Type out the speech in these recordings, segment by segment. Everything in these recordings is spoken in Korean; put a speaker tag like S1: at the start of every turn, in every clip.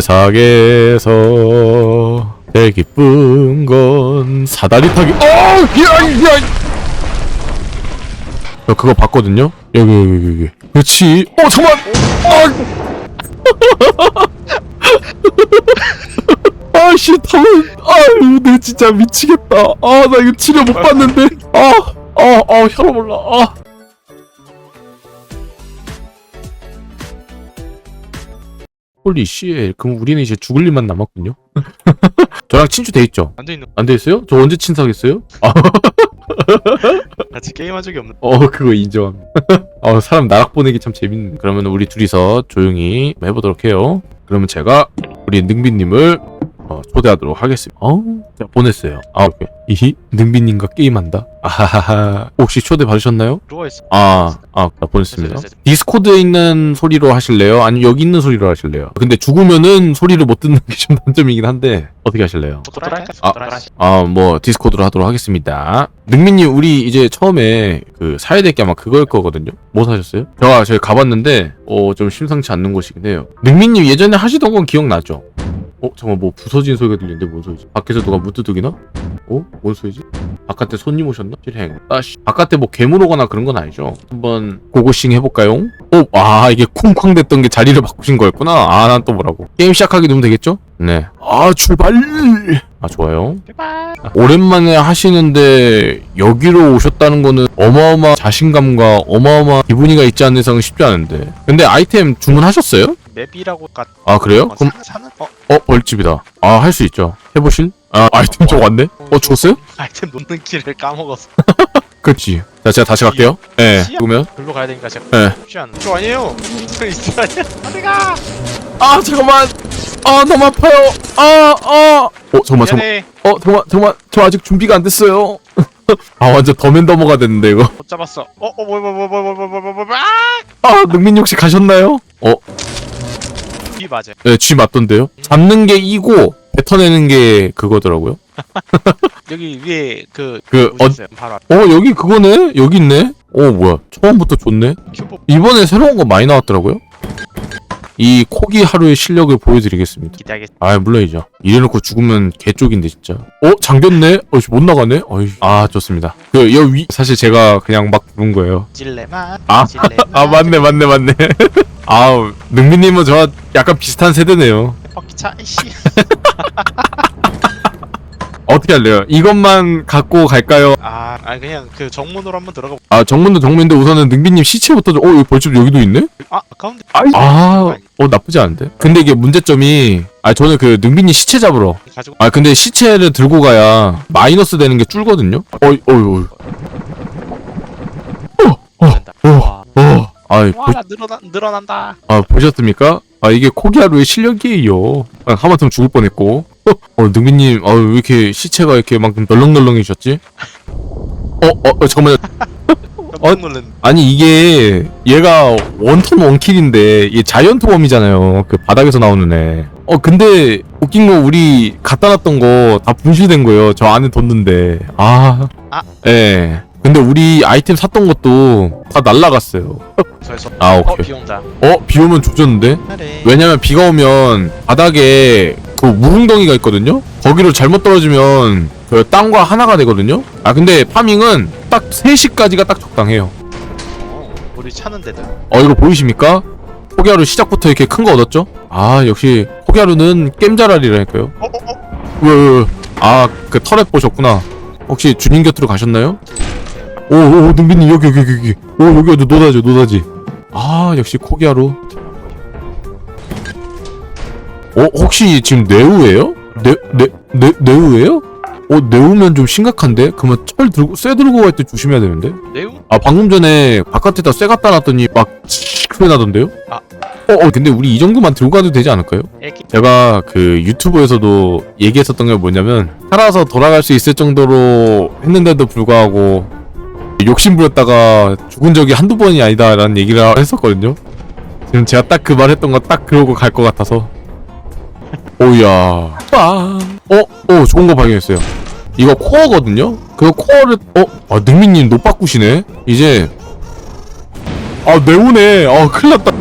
S1: 세상에서 제일 기쁜 건 사다리 타기. 어, 야, 야. 저 그거 봤거든요. 여기 여기 여기. 그렇지. 어 잠만. 아. 아씨 타면 아유 내 진짜 미치겠다. 아 나 이거 치료 못 받는데. 아아아 혈압 올라. 아. 홀리 씨. 그럼 우리는 이제 죽을 일만 남았군요. 저랑 친추 돼 있죠?
S2: 완전 있는
S1: 안 돼 있어요? 저 언제 친사겠어요? 아,
S2: 같이 게임한 적이 없는
S1: 어 그거 인정. 어 사람 나락 보내기 참 재밌네. 그러면 우리 둘이서 조용히 해보도록 해요. 그러면 제가 우리 능비님을 어, 초대하도록 하겠습니다. 어? 자, 보냈어요. 아 오케이. 이히 능비님과 게임한다. 아하하. 혹시 초대 받으셨나요?
S2: 들어와 있어.
S1: 아, 아, 나 보냈습니다.
S2: 됐어요, 됐어요.
S1: 디스코드에 있는 소리로 하실래요? 아니면 여기 있는 소리로 하실래요? 근데 죽으면은 소리를 못 듣는 게 좀 단점이긴 한데 어떻게 하실래요?
S2: 할까?
S1: 아,
S2: 할까?
S1: 아, 뭐 디스코드로 하도록 하겠습니다. 능민님, 우리 이제 처음에 그 사야 될 게 아마 그거일 거거든요. 뭐 사셨어요? 제가 저희 가봤는데 어 좀 심상치 않는 곳이긴 해요. 능민님 예전에 하시던 건 기억나죠? 어, 잠깐 뭐 부서진 소리가 들리는데 뭔 소리지? 밖에서 누가 무뚜둑이나? 어? 뭔 소리지? 바깥에 손님 오셨나? 실행. 따시. 바깥에 뭐 괴물 오거나 그런 건 아니죠? 한번 고고싱 해볼까요? 오, 아 이게 쿵쾅 됐던 게 자리를 바꾸신 거였구나. 아, 난 또 뭐라고? 게임 시작하기 누면 되겠죠? 네. 아, 출발! 아, 좋아요.
S2: 제발.
S1: 오랜만에 하시는데 여기로 오셨다는 거는 어마어마 자신감과 어마어마 기분이가 있지 않는 이상은 쉽지 않은데. 근데 아이템 주문하셨어요?
S2: 맵이라고 가.
S1: 아, 그래요?
S2: 어,
S1: 그럼,
S2: 사는? 어
S1: 어, 벌집이다. 아, 할 수 있죠. 해보실? 아, 아이템 저 왔네? 어, 줬어요?
S2: 아이템 놓는 길을 까먹었어.
S1: 그렇지. 자, 제가 다시 갈게요. 예, 네? 그러면.
S2: 글로 가야 되니까 제가.
S1: 네.
S2: 쉽지 않아. 저 아니에요. 저 있어 아니야. 어디 가?
S1: 아, 잠깐만. 아, 너무 아파요. 아, 아. 어, 잠깐만, 잠깐만.
S2: 미안해.
S1: 어, 잠깐만, 잠깐만. 저 아직 준비가 안 됐어요. 아, 완전 더맨더머가 됐는데, 이거.
S2: 못 잡았어. 어, 어, 뭐, 뭐, 뭐, 뭐, 뭐, 뭐, 뭐, 뭐, 아!
S1: 아, 능민 혹시 가셨나요? 어,
S2: 뒤 맞아.
S1: 네, 쥐 맞던데요? 잡는 게 이고, 뱉어내는 게 그거더라고요.
S2: 여기 위에 그,
S1: 그, 어.
S2: 바로 앞.
S1: 어, 여기 그거네? 여기 있네? 어, 뭐야. 처음부터 좋네?
S2: 큐브.
S1: 이번에 새로운 거 많이 나왔더라고요? 이 코기 하루의 실력을 보여드리겠습니다.
S2: 기대하겠습니다.
S1: 아, 물론이죠. 이래놓고 죽으면 개쪽인데, 진짜. 어, 잠겼네? 어이씨, 못 나가네? 어이, 아, 좋습니다. 그, 여 위, 사실 제가 그냥 막 부른 거예요.
S2: 찔레마.
S1: 아,
S2: 찔레마.
S1: 아, 맞네, 맞네, 맞네. 아우, 능민님은 저와 약간 비슷한 세대네요.
S2: 버키차. 씨.
S1: 어떻게 할래요? 이것만 갖고 갈까요?
S2: 아, 아 그냥 그 정문으로 한번 들어가. 보-
S1: 아, 정문도 정문인데 우선은 능비님 시체부터 좀, 어, 여기 벌집 여기도 있네?
S2: 아, 가운데.
S1: 아, 어, 나쁘지 않은데? 근데 이게 문제점이, 아, 저는 그 능비님 시체 잡으러.
S2: 가지고.
S1: 아, 근데 시체를 들고 가야 마이너스 되는 게 줄거든요? 어이, 어이, 어이.
S2: 된다.
S1: 어.
S2: 와.
S1: 어. 아이, 보,
S2: 와, 나 늘어나 늘어난다.
S1: 아, 보셨습니까? 아, 이게 코기하루의 실력이에요. 아, 하마터면 죽을 뻔했고. 어, 어 능비님, 아, 왜 이렇게 시체가 이렇게 막 널렁널렁해졌지? 어, 어, 어, 잠깐만요.
S2: 깜짝 놀랐네.
S1: 아니 이게 얘가 원턴 원킬인데 얘 자이언트 웜이잖아요 그 바닥에서 나오는 애 어 근데 웃긴 거 우리 갖다 놨던 거 다 분실된 거예요 저 안에 뒀는데
S2: 아.
S1: 아 예 근데 우리 아이템 샀던 것도 다 날라갔어요 아
S2: 어,
S1: 오케이
S2: 비 온다.
S1: 어 비 오면 조졌는데
S2: 그래.
S1: 왜냐면 비가 오면 바닥에 그 무릉덩이가 있거든요 거기로 잘못 떨어지면 그 땅과 하나가 되거든요 아 근데 파밍은 딱 3시까지가 딱 적당해요
S2: 어, 우리 차는데도.
S1: 어 이거 보이십니까? 포기하루 시작부터 이렇게 큰 거 얻었죠? 아 역시 포기하루는 겜자랄이라니까요
S2: 어, 어, 어.
S1: 왜왜왜 아그 터렛 보셨구나 혹시 주님 곁으로 가셨나요? 오오 능비님 여기 여기 여기 여기 오 여기 어디 노다지 노다지 아 역시 코기하루 어 혹시 지금 네우예요? 네네 네, 네우예요? 어 네우면 좀 심각한데? 그러면 철 들고 쇠 들고 갈 때 조심해야 되는데?
S2: 내용?
S1: 아 방금 전에 바깥에다 쇠 갖다 놨더니 막 소리 나던데요?
S2: 아.
S1: 어, 어 근데 우리 이 정도만 들고 가도 되지 않을까요?
S2: 애기.
S1: 제가 그 유튜브에서도 얘기했었던 게 뭐냐면 살아서 돌아갈 수 있을 정도로 했는데도 불구하고 욕심 부렸다가 죽은 적이 한두 번이 아니다라는 얘기를 했었거든요 지금 제가 딱 그 말 했던 거 딱 그러고 갈 것 같아서 오야 빵 어? 어 좋은 거 발견했어요 이거 코어거든요? 그 코어를 어? 아 능민님 노 바꾸시네? 이제 아 매우네 아 큰일났다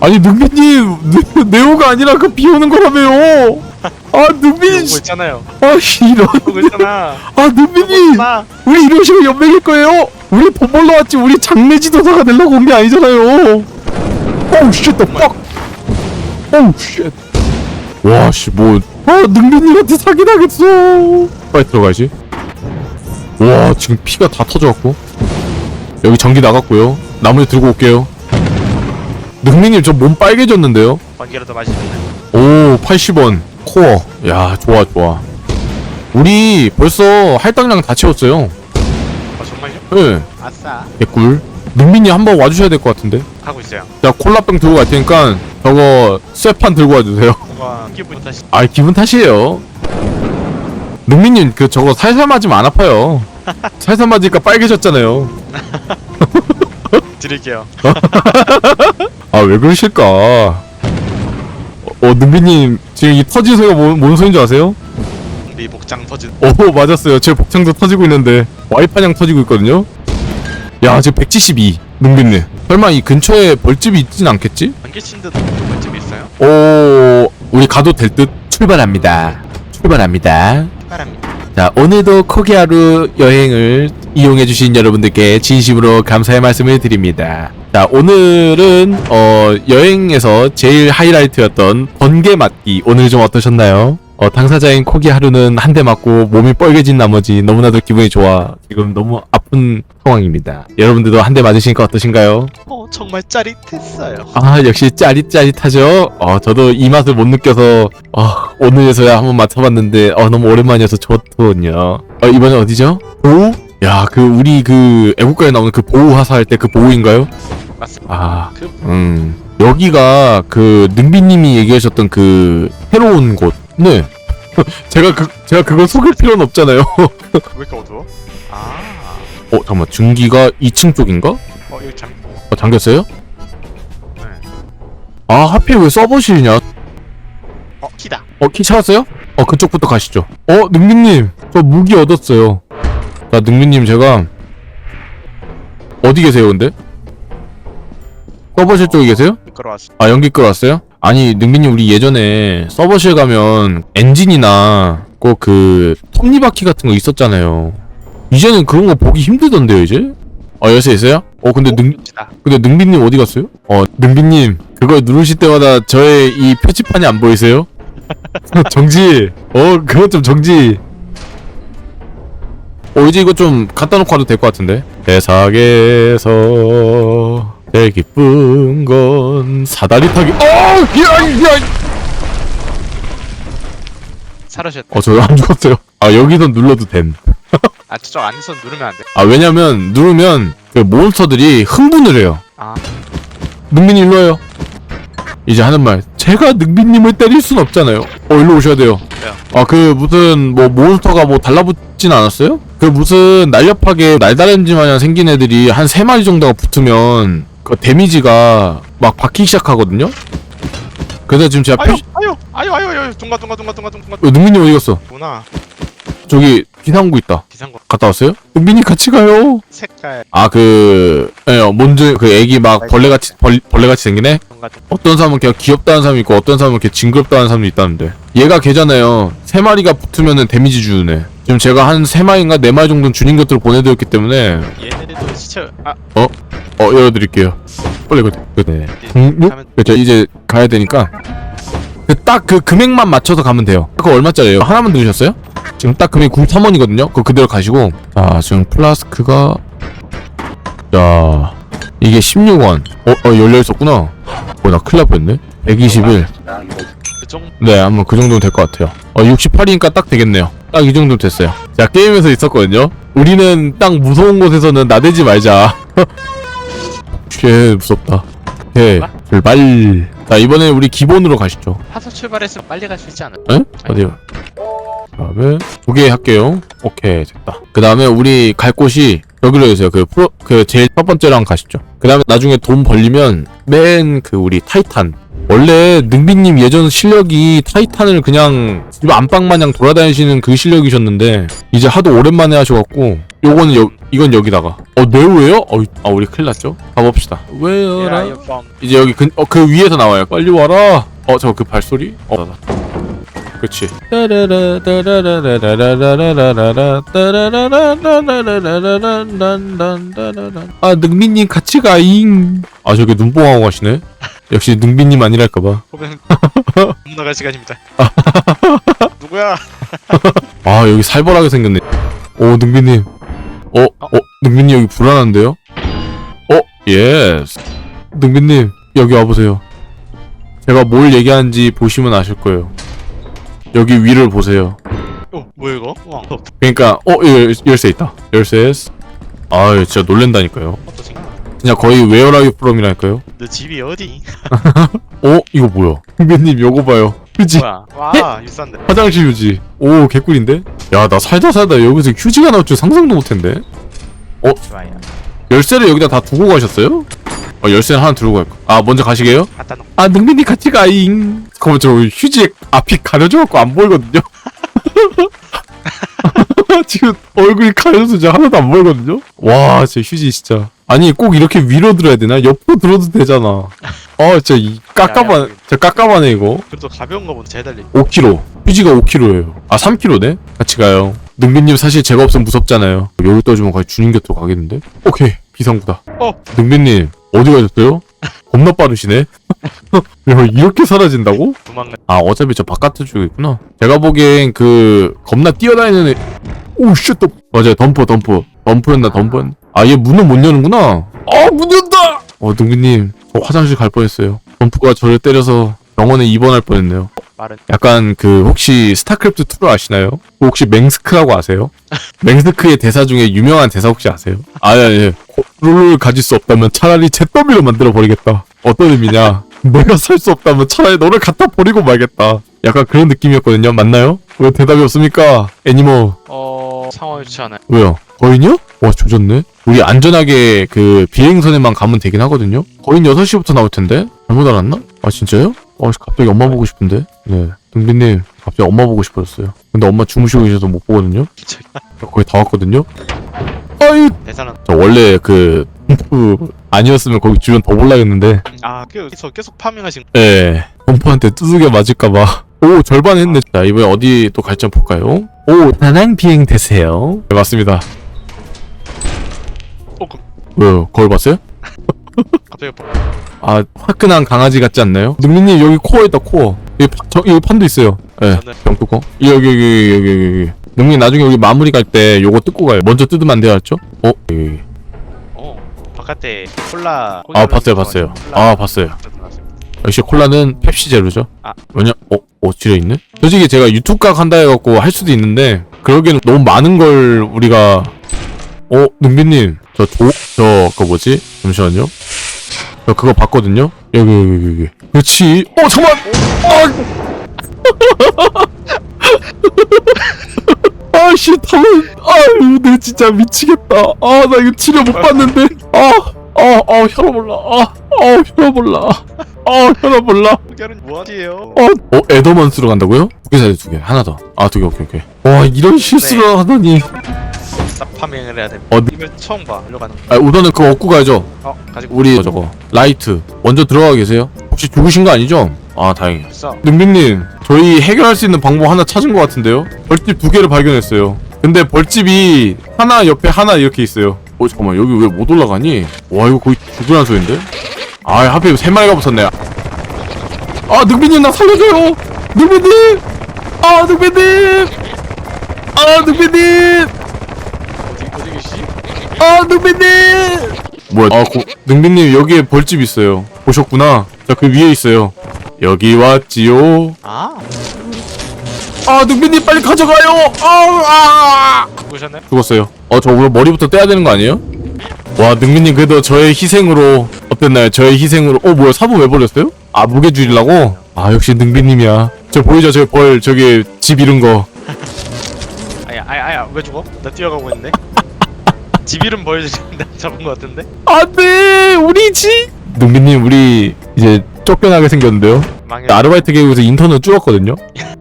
S1: 아니 능비님 네- 네오가 아니라 그 비 오는 거라며요 아 진-
S2: 있잖아요.
S1: 아 이런
S2: 있잖아. 아나
S1: 우리 이러시면 연맹일 거예요 우리 돈 벌러 왔지. 우리 장례 지도사가 되려고 온 게 아니잖아요. 오우 쉣더 빡 오우 쉣 와씨 뭐 아 능비님한테 사기당했어. 빨리 들어가야지. 와 지금 피가 다 터져갖고. 여기 전기 나갔고요. 나머지 들고 올게요. 능비님 저 몸 빨개졌는데요?
S2: 번개라도 마시면
S1: 오 80원. 코어. 야 좋아 좋아. 우리 벌써 할당량 다 채웠어요 예
S2: 아싸.
S1: 개꿀 능민이 한번 와주셔야 될 것 같은데
S2: 하고 있어요.
S1: 자 콜라병 들고 갈 테니까 저거 쇠판 들고 와주세요
S2: 뭔가 기분 다시
S1: 아 기분 탓이에요 능민님 그 저거 살살 맞으면 안 아파요 살살 맞으니까 빨개졌잖아요
S2: 드릴게요.
S1: 아 왜 그러실까 어, 어 능민님 지금 이 터진 소리가 뭔, 뭔 소리인 줄 아세요?
S2: 우리 복장 터진.
S1: 오 맞았어요 제 복창도 터지고 있는데 와이파냥 터지고 있거든요 야 지금 172 능빈님 설마 이 근처에 벌집이 있진 않겠지?
S2: 번개 친듯 벌집이 있어요?
S1: 오 우리 가도 될 듯 출발합니다 출발합니다
S2: 바랍니다.
S1: 자 오늘도 코기하루 여행을 이용해주신 여러분들께 진심으로 감사의 말씀을 드립니다 자 오늘은 어 여행에서 제일 하이라이트였던 번개 맞기 오늘 좀 어떠셨나요? 어 당사자인 코기 하루는 한 대 맞고 몸이 뻘개진 나머지 너무나도 기분이 좋아 지금 너무 아픈 상황입니다 여러분들도 한 대 맞으시니까 어떠신가요?
S2: 어 정말 짜릿했어요.
S1: 아 역시 짜릿짜릿하죠. 어 저도 이 맛을 못 느껴서 어, 오늘에서야 한번 맡아봤는데 어 너무 오랜만이어서 좋더군요. 어 이번엔 어디죠? 보우? 야그 우리 그 애국가에 나오는 그 보우 하사 할 때 그 보우인가요?
S2: 맞습니다.
S1: 아
S2: 그
S1: 음. 여기가 그 능비님이 얘기하셨던 그 새로운 곳. 네. 제가 그 제가 그걸 속일 필요는 없잖아요. 어
S2: 왜 이렇게 어두워? 아.
S1: 잠깐만 중기가 2층 쪽인가?
S2: 어 여기 잠.
S1: 어 잠겼어요?
S2: 네.
S1: 아 하필 왜 서버실이냐?
S2: 어 키다.
S1: 어, 키 찾았어요? 어, 그쪽부터 가시죠. 어, 능민님, 저 무기 얻었어요. 자, 능민님, 제가, 어디 계세요, 근데? 서버실 쪽에 계세요?
S2: 끌어왔어.
S1: 아, 연기 끌어왔어요? 아니, 능민님, 우리 예전에 서버실 가면 엔진이나 꼭 그, 톱니바퀴 같은 거 있었잖아요. 이제는 그런 거 보기 힘들던데요, 이제? 어, 열쇠 있어요? 어, 근데 능. 근데 능빈님 어디 갔어요? 어, 능빈님 그걸 누르실 때마다 저의 이 표지판이 안 보이세요? 정지. 어, 그것 좀 정지. 어, 이제 이거 좀 갖다 놓고 와도 될 것 같은데. 세상에서 사다리 타기. 어, 야, 야.
S2: 사라졌.
S1: 어, 저안 죽었어요. 아, 여기서 눌러도 됨.
S2: 아 저쪽 안에서 누르면 안 돼.
S1: 아, 왜냐면 누르면 그 몬스터들이 흥분을 해요.
S2: 아
S1: 능빈이 일로 와요. 이제 하는 말. 제가 능빈님을 때릴 순 없잖아요. 어, 일로 오셔야 돼요.
S2: 왜요?
S1: 아, 그 무슨 뭐 몬스터가 뭐 달라붙진 않았어요? 그 무슨 날렵하게 날다람쥐 마냥 생긴 애들이 한 세 마리 정도가 붙으면 그 데미지가 막 받기 시작하거든요. 그래서 지금 제가
S2: 아유
S1: 표시...
S2: 아유 아유 아유 아유 둥가 둥가 둥가 둥가 둥가
S1: 어, 능빈님 어디 갔어?
S2: 구나
S1: 저기 비상구 있다.
S2: 비상구
S1: 갔다 왔어요? 능빈이 같이 가요.
S2: 색깔
S1: 아, 그, 예, 뭔지, 그 애기 막 벌레같이, 벌, 벌레같이 생기네?
S2: 둥가 둥가.
S1: 어떤 사람은 그냥 귀엽다는 사람이 있고 어떤 사람은 이렇게 징그럽다는 사람도 있다는데 얘가 걔잖아요 세 마리가 붙으면은 데미지 주는 애 지금 제가 한 세 마리인가 네 마리 정도는 주인 곁으로 보내드렸기 때문에
S2: 얘네들도 시체
S1: 아어 열어드릴게요 빨리 이거 네. 음,
S2: 가면-
S1: 그죠 이제 가야 되니까 그딱그 금액만 맞춰서 가면 돼요 그거 얼마짜리예요 하나만 들으셨어요? 지금 딱 금액 93원이거든요 그거 그대로 가시고 자 지금 플라스크가 자 이게 16원 어, 어 열려있었구나 어나 큰일 날 뻔했네
S2: 121그
S1: 네, 한번 그 정도는 될 것 같아요. 어, 68이니까 딱 되겠네요. 딱 이 정도 됐어요. 자, 게임에서 있었거든요. 우리는 딱 무서운 곳에서는 나대지 말자. 쉣, 무섭다. 오케이, 출발. 자, 이번에 우리 기본으로 가시죠.
S2: 하서 출발했으면 빨리 갈 수 있지 않아?
S1: 에? 어디요? 다음에 두 개 할게요. 오케이, 됐다. 그 다음에 우리 갈 곳이 여기로 해주세요. 그 프로, 그 제일 첫 번째랑 가시죠. 그 다음에 나중에 돈 벌리면 맨 그 우리 타이탄 원래 능비님 예전 실력이 타이탄을 그냥 집 안방 마냥 돌아다니시는 그 실력이셨는데 이제 하도 오랜만에 하셔갖고 요거는 여, 이건 여기다가 어 네오예요? 어, 아 우리 큰일 났죠? 가봅시다
S2: you're from.
S1: 이제 여기 근, 어, 그 위에서 나와요 빨리 와라 어 저 그 발소리? 어 나다 그치 아 능비님 같이 가잉 아 저기 눈뽕하고 가시네 역시 능비님 아니랄까봐
S2: 보면 나갈 시간입니다. 누구야?
S1: 아 여기 살벌하게 생겼네 오 능비님 어? 어? 능비님 여기 불안한데요? 어? 예스 능비님 여기 와보세요 제가 뭘 얘기하는지 보시면 아실 거예요 여기 위를 보세요
S2: 어 뭐야 이거? 우와. 어,
S1: 그러니까 어 열, 열쇠 있다 열쇠 아 진짜 놀랜다니까요? 진짜 거의 웨어라이브 프롬이라니까요
S2: 너 집이 어디?
S1: 어? 이거 뭐야 능비님 요거 봐요 휴지
S2: 뭐야? 와 유산데.
S1: 화장실 휴지 오 개꿀인데? 야 나 살다 살다 여기서 휴지가 나올 줄 상상도 못했는데
S2: 좋아요.
S1: 열쇠를 여기다 다 두고 가셨어요? 어 열쇠는 하나 들고 갈까? 아 먼저 가시게요?
S2: 갖다 놓.
S1: 아 능민이 같이 가잉 그러면 저 휴지 앞이 가려져갖고 안 보이거든요? 지금 얼굴이 가려서 진짜 하나도 안 보이거든요? 와 진짜 휴지 진짜 아니 꼭 이렇게 위로 들어야 되나? 옆으로 들어도 되잖아 아 진짜 이 깝깝한
S2: 야, 야,
S1: 진짜 깝깝하네 이거
S2: 그래도 가벼운 거 보다 잘 달리.
S1: 5kg 휴지가 5kg예요 아 3kg네? 같이 가요 능빈님 사실 제가 없으면 무섭잖아요 여기 떠주면 거의 주님 곁으로 가겠는데? 오케이 비상구다
S2: 어.
S1: 능빈님 어디 가셨어요? 겁나 빠르시네 야, 이렇게 사라진다고?
S2: 도망가.
S1: 아 어차피 저 바깥에 쪽에 있구나 제가 보기엔 그 겁나 뛰어다니는 애 오쉣 맞아요 덤퍼 덤퍼 덤퍼였나 덤퍼였나 아얘 문을 못 여는구나 아문 연다 어 능빈님 저 화장실 갈 뻔했어요 덤프가 저를 때려서 병원에 입원할 뻔했네요
S2: 말은
S1: 약간 그 혹시 스타크래프트 2를 아시나요? 혹시 맹스크라고 아세요? 맹스크의 대사 중에 유명한 대사 혹시 아세요? 아예 예. 룰을 가질 수 없다면 차라리 잿더미로 만들어 버리겠다. 어떤 의미냐? 내가 살 수 없다면 차라리 너를 갖다 버리고 말겠다. 약간 그런 느낌이었거든요. 맞나요? 왜 대답이 없습니까? 애니모
S2: 어 상황 좋지 않아요.
S1: 왜요? 거인이요? 와 조졌네. 우리 안전하게 그 비행선에만 가면 되긴 하거든요. 거인 6시부터 나올 텐데 잘못 알았나? 아 진짜요? 어 갑자기 엄마 보고 싶은데. 네. 등빈님 갑자기 엄마 보고 싶어졌어요. 근데 엄마 주무시고 계셔서 못 보거든요.
S2: 저
S1: 거의 다 왔거든요. 아이
S2: 대사는
S1: 저 원래 그 pom프 아니었으면 거기 주변 더 볼라겠는데.
S2: 아 계속 계속 파밍하신.
S1: 예. pom프한테 두들겨 맞을까봐. 오 절반 했네. 자 이번에 어디 또 갈지 한번 볼까요? 오 다낭 비행 되세요. 네 맞습니다.
S2: 어 그,
S1: 왜요? 거울 봤어요?
S2: 갑자기 뭐-
S1: 아 화끈한 강아지 같지 않나요? 능민님 여기 코어 있다 코어 여기, 파, 저, 여기 판도 있어요 예
S2: 저는
S1: 병뚜껑 여기 여기 여기 여기 여기 여기 능민 나중에 여기 마무리 갈 때 요거 뜯고 가요 먼저 뜯으면 안 돼요 알죠? 어? 여기 여기
S2: 어 바깥에 콜라.
S1: 아 봤어요 봤어요 아 봤어요 역시 콜라는 펩시 제로죠
S2: 아.
S1: 왜냐? 어? 어 지뢰 있네? 솔직히 제가 유튜브 각 한다 해갖고 할 수도 있는데 그러기에는 너무 많은 걸 우리가 어? 능빈님 저 조.. 저 그거 뭐지? 잠시만요 저 그거 봤거든요? 여기 여기 여기 여기 그렇지 어 잠깐만 아! 아씨 다음 아유 내 진짜 미치겠다 아 나 이거 치료 못 받는데 아아아 혈압 올라 아아 혈압 올라 아 혈압 올라
S2: 여기는 뭐하지요?
S1: 어, 어 에더먼스로 간다고요? 두 개 사야 두 개. 하나 더. 아, 두 개, 오케이, 오케이. 와, 이런 실수를 하다니.
S2: 싹 파밍을 해야 돼.
S1: 어,
S2: 이걸 처음 봐. 일로 가는. 거.
S1: 아, 우선은 그거 얻고 가야죠.
S2: 어 가지고
S1: 우리 저거 라이트. 먼저 들어가 계세요. 혹시 죽으신 거 아니죠? 아, 다행이야.
S2: 있어.
S1: 능빈님, 저희 해결할 수 있는 방법 하나 찾은 것 같은데요? 벌집 두 개를 발견했어요. 근데 벌집이 하나 옆에 하나 이렇게 있어요. 어, 잠깐만, 여기 왜 못 올라가니? 와, 이거 거의 죽으란 소린데? 아, 하필 세 마리가 붙었네. 아, 능빈님, 나 살려줘요! 능빈님! 아, 능빈님! 아,
S2: 계시지?
S1: 아, 능빈님! 뭐야, 아, 고, 능빈님, 여기에 벌집 있어요. 보셨구나. 자, 그 위에 있어요. 여기 왔지요.
S2: 아
S1: 아, 능빈님 빨리 가져가요! 아, 아!
S2: 죽으셨네?
S1: 죽었어요. 어, 저 오늘 머리부터 떼야 되는 거 아니에요? 와, 능민님 그래도 저의 희생으로 어땠나요? 저의 희생으로. 어, 뭐야, 사부 왜 버렸어요? 아, 무게 줄이려고? 아, 역시 능빈님이야. 저 보이죠? 저 벌, 저기 집 이런 거.
S2: 아야 아야 아야 왜 죽어? 나 뛰어가고 있는데. 집 이름 보여주는데 잡은 거 같은데?
S1: 안 돼! 우리 집! 능빈님, 우리 이제 쫓겨나게 생겼는데요.
S2: 망해.
S1: 아르바이트 계획에서 인턴을 줄었거든요.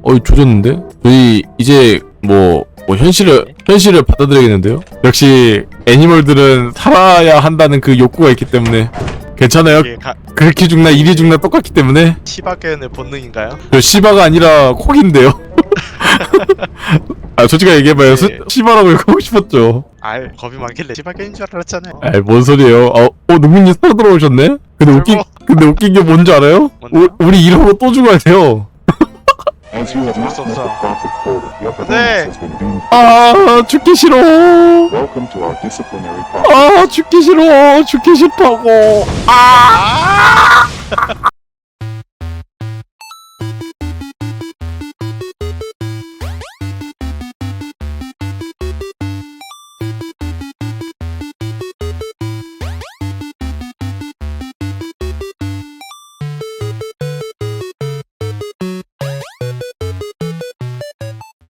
S1: 어이 조졌는데? 저희 이제 뭐, 뭐 현실을 현실을 받아들이겠는데요. 역시 애니멀들은 살아야 한다는 그 욕구가 있기 때문에 괜찮아요.
S2: 이게 가,
S1: 그렇게 죽나 이리 죽나 똑같기 때문에
S2: 시바견의 본능인가요?
S1: 저 시바가 아니라 콕인데요. 아 솔직히 얘기해봐요. 스-
S2: 네.
S1: 시바라고 읽고 싶었죠.
S2: 알 겁이 많길래 시바견인 줄 알았잖아요.
S1: 아이 뭔 소리예요? 어, 어 농민님 살아 돌아오셨네? 근데 웃긴
S2: 아이고.
S1: 근데 웃긴 게 뭔지 알아요?
S2: 뭔데요?
S1: 우, 우리 이러고 또 죽어야 돼요.
S2: 네.
S1: 아 죽기 싫어. 아 죽기 싫어. 죽기 싫다고. 아.